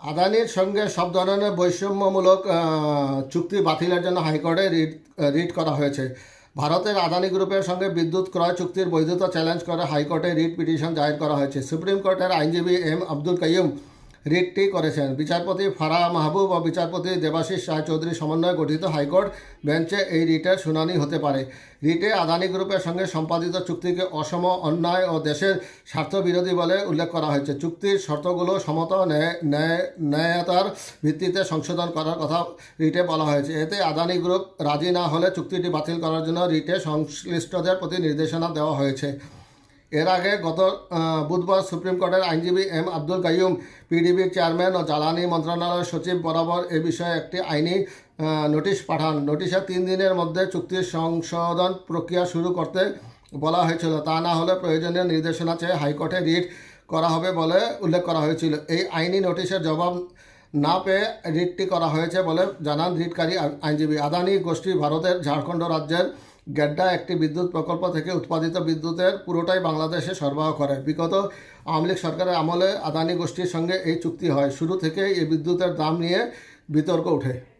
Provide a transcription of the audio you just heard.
আদানির সঙ্গে সব ধরনের বৈষম্যমূলক চুক্তি বাতিলের জন্য হাইকোর্টে রিট রিট করা হয়েছে। ভারতের আদানি গ্রুপের সঙ্গে বিদ্যুৎ ক্রয় চুক্তির বৈধতা চ্যালেঞ্জ করে হাইকোর্টে রিট পিটিশন দায়ের করা হয়েছে। সুপ্রিম কোর্টের আইনজীবী এম আব্দুল কাইয়ুম রিটটি করেছেন। বিচারপতি ফারাহ মাহবুব ও বিচারপতি দেবাশিস রায়চৌধুরী সমন্বয়ে গঠিত হাইকোর্ট বেঞ্চে এই রিটের শুনানি হতে পারে। রিটে আদানি গ্রুপের সঙ্গে সম্পাদিত চুক্তিকে অসম অন্যায় ও দেশের স্বার্থবিরোধী বলে উল্লেখ করা হয়েছে। চুক্তির শর্তগুলো সমত ন্যায় ন্যায়, ন্যায়তার ভিত্তিতে সংশোধন করার কথা রিটে বলা হয়েছে। এতে আদানি গ্রুপ রাজি না হলে চুক্তিটি বাতিল করার জন্য রিটে সংশ্লিষ্টদের প্রতি নির্দেশনা দেওয়া হয়েছে। এর আগে গত বুধবার সুপ্রিম কোর্টের আইনজীবী এম আব্দুল কাইয়ুম পিডিবির চেয়ারম্যান ও জ্বালানি মন্ত্রণালয়ের সচিব বরাবর এ বিষয়ে একটি আইনি নোটিশ পাঠান। নোটিশে তিন দিনের মধ্যে চুক্তির সংশোধন প্রক্রিয়া শুরু করতে বলা হয়েছিল। তা না হলে প্রয়োজনীয় নির্দেশনা চেয়ে হাইকোর্টে রিট করা হবে বলে উল্লেখ করা হয়েছিল। এই আইনি নোটিশের জবাব না পেয়ে রিটটি করা হয়েছে বলে জানান রিটকারী আইনজীবী। আদানি গোষ্ঠী ভারতের ঝাড়খণ্ড রাজ্যের গেড্ডা একটি বিদ্যুৎ প্রকল্প থেকে উৎপাদিত বিদ্যুতের পুরোটাই বাংলাদেশে সরবরাহ করে। বিগত আওয়ামী লীগ সরকারের আমলে আদানি গোষ্ঠীর সঙ্গে এই চুক্তি হয়। শুরু থেকে এই বিদ্যুতের দাম নিয়ে বিতর্ক ওঠে।